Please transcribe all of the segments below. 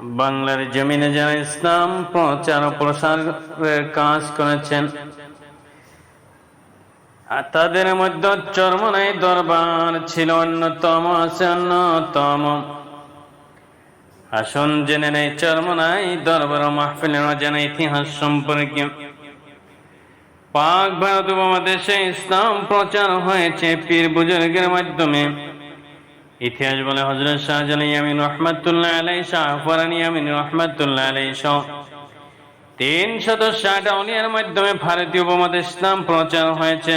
বাংলার জমিনে যারা ইসলাম প্রচার ও প্রসারের কাজ করেছেন তাদের মধ্যে চরমনাই দরবার ছিল অন্যতম অন্যতম। আসন জেনে নেই চরমনাই দরবার ও মাহফিলের অজানা ইতিহাস সম্পর্কে। পাক ভারত উপমহাদেশে ইসলাম প্রচার হয়েছে পীর বুজুর্গের মাধ্যমে। ইতিহাস বলে হজরত শাহজালাল ইয়ামিন রহমাতুল্লাহ আলাই শাহ ফরানি রহমাতুল্লাহ আলাই সহ তিন শত ষাট আউলিয়ার মাধ্যমে ভারতীয় উপমহাদেশ ইসলাম প্রচার হয়েছে।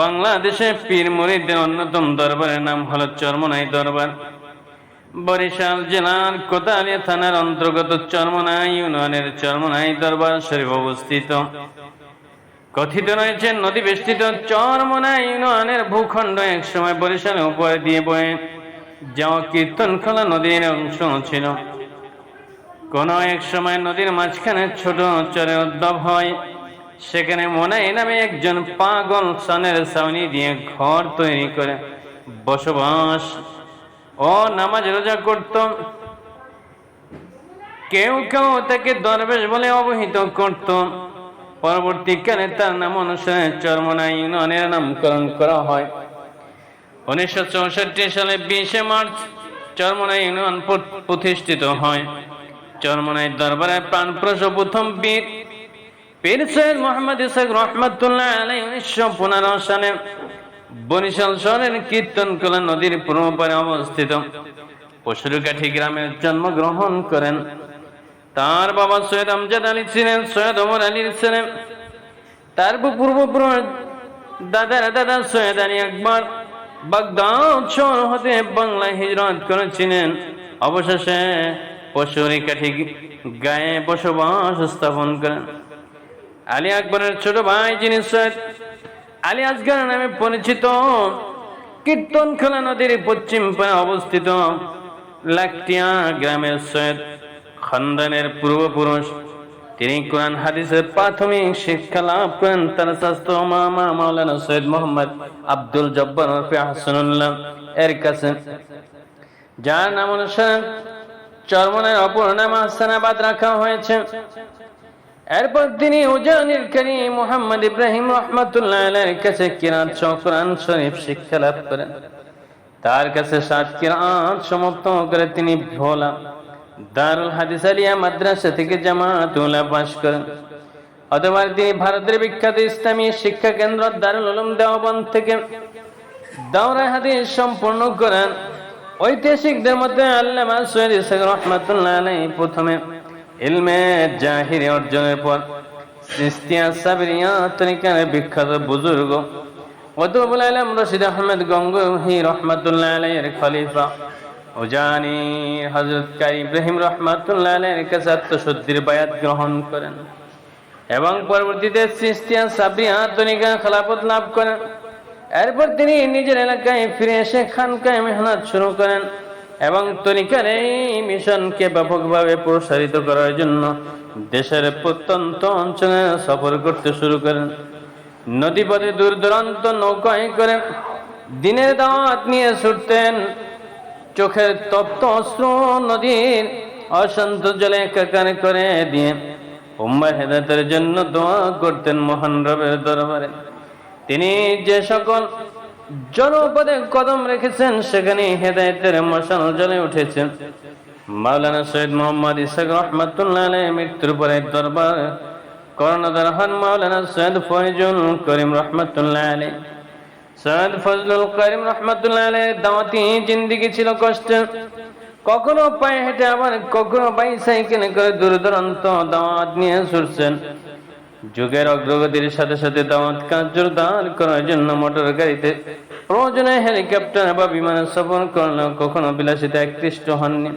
বাংলাদেশে পীর মুরিদদের অন্যতম দরবারের নাম হলো চরমনাই দরবার। বরিশাল জেলার কোতালিয়া থানার অন্তর্গত চরমনাই ইউনিয়নের চরমনাই দরবার শরীফ অবস্থিত। কথিত রয়েছে নদী বেষ্টিত চরমনা ইউনিয়নের ভূখণ্ড এক সময় বরিশালের উপরে দিয়ে বয়ে যাওয়া কীর্তনখোলা নদীর অংশ ছিল। কোন এক সময় নদীর মাঝখানে ছোট চরে উদ্ভব হয়। সেখানে মোনাই নামে একজন পাগল সনের ছাউনি দিয়ে ঘর তৈরি করে বসবাস ও নামাজ রোজা করত। কেউ কেউ তাকে দরবেশ বলে অবহিত করত। পরবর্তীকালে তার নাম অনুসারে চরমনা ইউনিয়নের নামকরণ করা হয়। উনিশশো চৌষট্টি সালে বিশে মার্চ চরমনা ইউনিয়ন প্রতিষ্ঠিত হয়। চরমনাই দরবারে প্রাণ প্রথম বীর পীর সৈয়দ মোহাম্মদ ইসাক রহমতুল্লাহ আলাই উনিশশো পনেরো সালে বরিশাল শহরের কীর্তনকলা নদীর পূর্ব পারে অবস্থিত। পশুরকাঠি গ্রামে জন্মগ্রহণ করেন। তার বাবা সৈয়দ আমজাদ আলী ছিলেন, সৈয়দ ওমর আলীর ছিলেন। তার পূর্বপুরুষ দাদার দাদা সৈয়দ আলী আকবর বাগদাদ শহর হতে বাংলায় হিজরত করেছিলেন। অবশেষে পশুরি কাঠি গায়ে বসবাস স্থাপন করেন। আলী আকবরের ছোট ভাই যিনি সৈয়দ আলী আসগর নামে পরিচিত, কীর্তনখোলা নদীর পশ্চিম পারে অবস্থিত লাকটিয়া গ্রামের সৈয়দ খানদানের পূর্বপুরুষ। তিনি কোরআন হাদিসের প্রাথমিক শিক্ষা লাভ করেন তার স্বাস্থ্য মামা মাওলানা সৈয়দ মোহাম্মদ আব্দুল জব্বার হাসানুল্লাহ এর কাছে। যার নাম অনুসারে চরমনের অপর নাম হাসানাবাদ রাখা হয়েছে। এরপর তিনি উজানির করি মোহাম্মদ ইব্রাহিম রহমতুল্লাহ আলের কাছে কিরাত কোরআন শরীফ শিক্ষা লাভ করেন। তার কাছে সাত কিরাত সমাপ্ত করে তিনি ভোলা। দারুল হাদিস আলিয়া মাদ্রাসা থেকে জামাতুল্লাহ পাশ করেন। অথবা তিনি ভারতের বিখ্যাত ইসলামী শিক্ষা কেন্দ্র দারুল উলুম দেওবন্দ থেকে দাওরা হাদিস সম্পূর্ণ করেন। ঐতিহাসিকদের মধ্যে আল্লামা সৈয়দ ইসাক রহমাতুল্লাহ আলাই প্রথমে ইলমে জাহিরি অর্জনের পর সিস্তিয়া সাবরিয়া তরিকার বিখ্যাত বুজুর্গ ওদুবুল আলম রশিদ আহমেদ গঙ্গহি রহমাতুল্লাহ আলাইয়ের খলিফা। ওজানি হজরত কারি ইব্রাহিম রহমাতুল্লাহ আলাইয়ের কাছে আত্মশুদ্ধির বায়াত গ্রহণ করেন এবং পরবর্তীতে সিস্তিয়া সাবরিয়া তরিকা খেলাফত লাভ করেন। এরপর তিনি নিজের এলাকায় ফিরে এসে খানকায় মেহনত শুরু করেন এবং তরিকার এই মিশনকে ব্যাপকভাবে প্রসারিত করার জন্য দেশের প্রত্যন্ত অঞ্চলে সফর করতে শুরু করেন। নদীপথে দূর দূরান্ত নৌকায় করেন দিনের দাওয়াত নিয়ে ছুটতেন। চোখের তপ্ত অস্ত্র নদীর অশান্ত জলে একাকার করে দিয়ে উম্মা হেদাতের জন্য দোয়া করতেন মহান রবের দরবারে। তিনি যে সকল জনপদে কদম রেখেছেন, সেখানে হেদায়তের মশাল জ্বলে উঠেছেন মাওলানা সৈয়দ মোহাম্মদ ইসাক রহমতুল্লাহ মৃত্যুর পরে দরবার কর্ণধার হন মাওলানা সৈয়দ ফয়জুল করিম রহমতুল্লাহ আলী সৈয়দ ফজলুল করিম রহমতুল্লাহ আলী দাওয়াতি ছিল কষ্টের কখনো পায়ে হেঁটে আবার কখনো বাইসাইকেলে করে দূর দূরান্ত দাওয়াত নিয়ে ছুটছেন। যুগের অগ্রগতির সাথে সাথে দাওয়াত কাজ জোরদার করার জন্য মোটর গাড়িতে প্রয়োজনে হেলিকপ্টার বা বিমানের সফর করলেও কখনো বিলাসিতা একৃষ্ট হননি।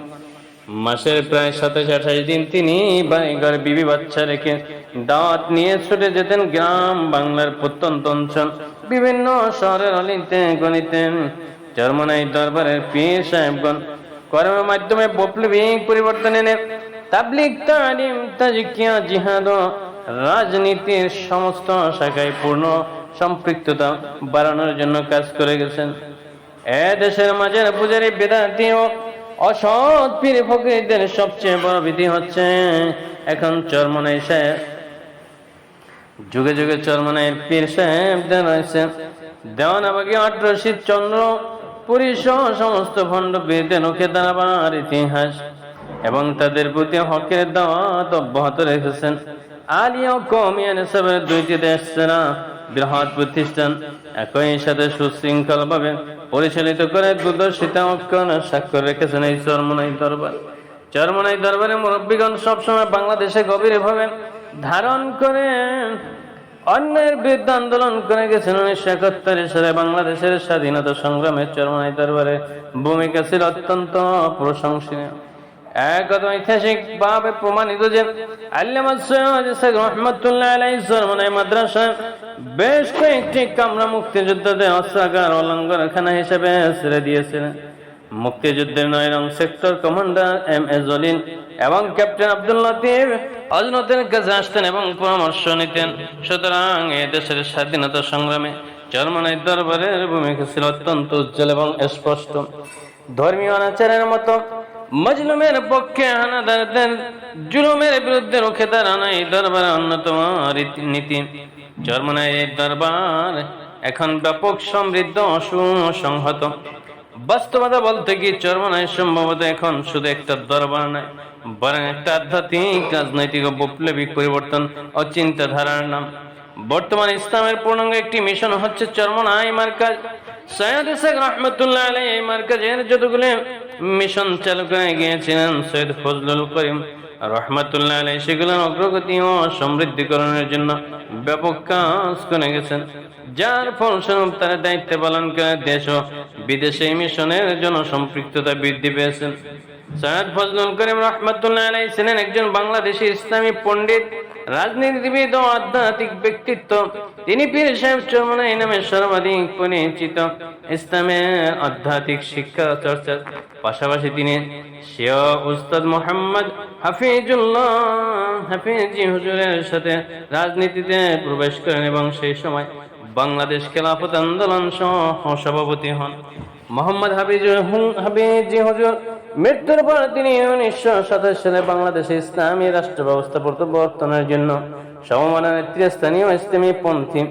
মাসের প্রায় সাতাশ আঠাশ দিন তিনি বাড়িঘর বিবি বাচ্চা রেখে দাওয়াত নিয়ে ছুটে যেতেন গ্রাম বাংলার প্রত্যন্ত অঞ্চল। বিভিন্ন শহরের অলিতে গণিতে চরমনাই দরবারের পীর সাহেবগণ কর্মের মাধ্যমে বৈপ্লবিক পরিবর্তন এনে তাবলিক তালিম, তাজকিয়া, জিহাদ রাজনীতির সমস্ত শাখায় পূর্ণ সম্পৃক্ততা বাড়ানোর জন্য কাজ করে গেছেন। এ দেশের মাঝের পূজারী বেদান্তি ও অসৎ পীর ফকিরদের সবচেয়ে বড় বিধি হচ্ছে, এখন চরমনাই সাহেব যুগে যুগে চরমনাইয়ের পীর সাহেবদের রয়েছে আটরশিদ চন্দ্র সমস্ত ভণ্ড দাঁড়াবার ইতিহাস। এবং তাদের প্রতি হকের দাওয়াত অব্যাহত রেখেছেন। দুইটি দেশ বৃহৎ প্রতিষ্ঠান, একই সাথে সুশৃঙ্খল ভাবে পরিচালিত করে দুদর্শিতা অক্ষর স্বাক্ষর রেখেছেন এই চরমনাই দরবার। চরমনাই দরবারে মুরব্বীগণ সবসময় বাংলাদেশে গভীরে গভীরভাবে ধারণ করে অন্যের বিরুদ্ধে আন্দোলন করে গেছেন উনিশশো একাত্তর সালে বাংলাদেশের স্বাধীনতা সংগ্রামে চরমনাই দরবারে। ভূমিকা ছিল অত্যন্ত প্রশংসনীয়। ঐতিহাসিক ভাবে প্রমাণিত যে আলাই মাদ্রাসা হিসেবে ছেড়ে মুক্তিযুদ্ধের নয় রং sector commander M A Jalil এবং ক্যাপ্টেন আব্দুল লতিফ অজনতের কাছে আসতেন এবং পরামর্শ নিতেন। সুতরাং এ দেশের স্বাধীনতা সংগ্রামে জার্মানির দরবারের ভূমিকা ছিল অত্যন্ত উজ্জ্বল এবং স্পষ্ট। ধর্মীয় অনাচারের মতো মজলুমের পক্ষে হানাদারদের জুলুমের বিরুদ্ধে রুখে দাঁড়ানো এই দরবারের অন্যতম রীতি- নীতি জার্মানির এই দরবার এখন ব্যাপক সমৃদ্ধ ও সুসংহত। বাস্তবতা বলতে কি চরমনায় সম্ভবত এখন শুধু একটা দরবার নাই, বরং একটা আধ্যাত্মিক, রাজনৈতিক ও বৈপ্লবিক পরিবর্তন ও চিন্তাধারার নাম। বর্তমান ইসলামের পূর্ণাঙ্গ একটি মিশন হচ্ছে চরমনাই মার্কাজ। সৈয়দ মার্কাজের যতগুলো মিশন চালু করে গিয়েছিলেন, সৈয়দ ফজলুল করিম। রহমতুল্লাহ আলাই সেগুলোর অগ্রগতি ও সমৃদ্ধিকরণের জন্য ব্যাপক কাজ করে গেছেন। যার ফলস্বরূপ তারা দায়িত্ব পালন করে দেশ ও বিদেশে এই মিশনের জন্য সম্পৃক্ততা বৃদ্ধি পেয়েছেন। সৈয়দ ফজলুল করিম রহমতুল্লাহ আলাই ছিলেন একজন বাংলাদেশি ইসলামী পণ্ডিত, রাজনীতিবিদ ও আধ্যাত্মিক ব্যক্তিত্ব। তিনি পীর সাহেব চরমনাই নামে সর্বাধিক পরিচিত ইসলামের আধ্যাত্মিক শিক্ষা চর্চার পাশাপাশি তিনি শেয় উস্তাদ মোহাম্মদ হাফিজুল্লাহ, হাফিজি হুজুরের সাথে রাজনীতিতে প্রবেশ করেন এবং সেই সময় বাংলাদেশ খেলাফত আন্দোলন সহ সভাপতি হন। মোহাম্মদ হাবিজ হাবিজি হুজুর, মৃত্যুর পর তিনি উনিশশো সাতাশ সালে বাংলাদেশে ইসলামী রাষ্ট্র ব্যবস্থা প্রবর্তনের জন্য সমমানের নেতৃস্থানীয় ইসলামী পন্থী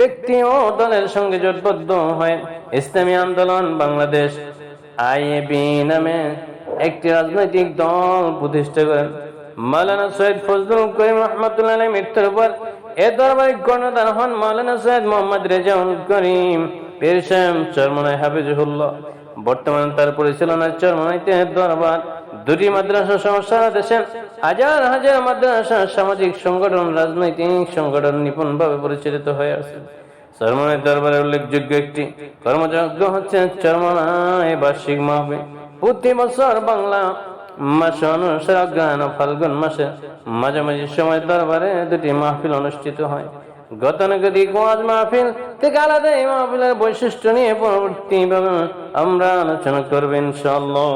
ব্যক্তি ও দলের সঙ্গে জোটবদ্ধ হয়ে ইসলামী আন্দোলন বাংলাদেশ আইএবি নামে একটি রাজনৈতিক দল প্রতিষ্ঠা করেন মাওলানা সৈয়দ ফজলুল করিম রহমতুল্লাহ মৃত্যুর পর এ দরবারে কর্ণধার হন মাওলানা সৈয়দ মোহাম্মদ রেজাউল করিম, পীর সাহেব চরমনাই হাফিজুল্লাহ বর্তমানে তার পরিচালনার চরমনাইতে দরবার, দুটি মাদ্রাসা সহ সারা দেশে হাজার হাজার মাদ্রাসা সামাজিক সংগঠন, রাজনৈতিক সংগঠন নিপুণভাবে পরিচালিত হয়ে আছে চরমনাই দরবারের উল্লেখযোগ্য একটি কর্মযজ্ঞ হচ্ছে চরমনাই বার্ষিক মাহফিল। প্রতি বছর বাংলা, মাস অনুসারে অজ্ঞান ফাল্গুন মাসে মাঝামাঝি সময় দরবারে দুটি মাহফিল অনুষ্ঠিত হয়। গতানুগতিক ওয়াজ মাহফিল থেকে আলাদা এই মাহফিলের বৈশিষ্ট্য নিয়ে পরবর্তী আমরা আলোচনা করবেন ইনশাআল্লাহ।